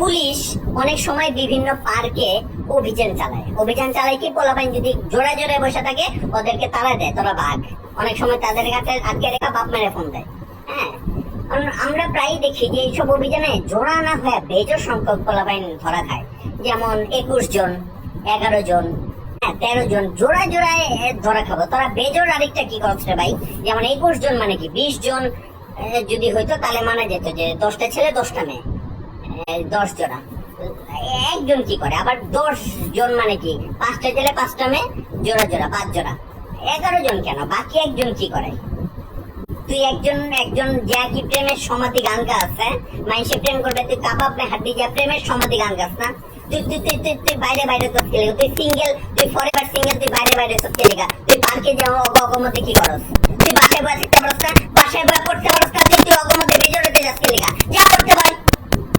Police অনেক সময় বিভিন্ন পার্কে অভিযান চালায়। অভিযান চালায় কি? পোলাপাইন যদি জোড়া জোড়ে বসে থাকে ওদেরকে তাড়া দেয় তোরা বাঘ। অনেক সময় তাদের কাছে আটকে রেখা বাপ মেরে ফোন দেয়। হ্যাঁ? আমরা প্রায় দেখি যে এইসব অভিযানে জোড়া না হয়ে বেজোর সংখ্যক পোলাপাইন ধরা খায়। যেমন একুশ জন এগারো জন হ্যাঁ, তেরো জন জোড়া জোড়ায় ধরা খাব। তোরা বেজোর আরেকটা কি করছে ভাই? যেমন একুশ জন মানে কি? বিশ জন যদি হইতো তাহলে মানা যেত যে দশটা ছেলে দশটা মেয়ে। দশ জোড়া। একজন কি করে? আবার দশ জন মানে কি? পাঁচটা ছেলে পাঁচটা মেয়ে, জোড়া জোড়া, পাঁচ জোড়া। এগারো জন কেন? বাকি একজন কি করে? তুই একজন একজন যা প্রেমের সমাধি গান গাছ হ্যাঁ? মানুষে প্রেম করবে, তুই কাবাব হাড্ডি যা, প্রেমের সমাধি গান গাছ না? তুই তুই তুই তুই তুই বাইরে বাইরে তো খেলে তুই সিঙ্গেল তুই ফরেভার সিঙ্গেল তুই বাইরে বাইরে তো খেলে তুই পার্কে যাও অগমতে কি করস? তুই বাসায় বসে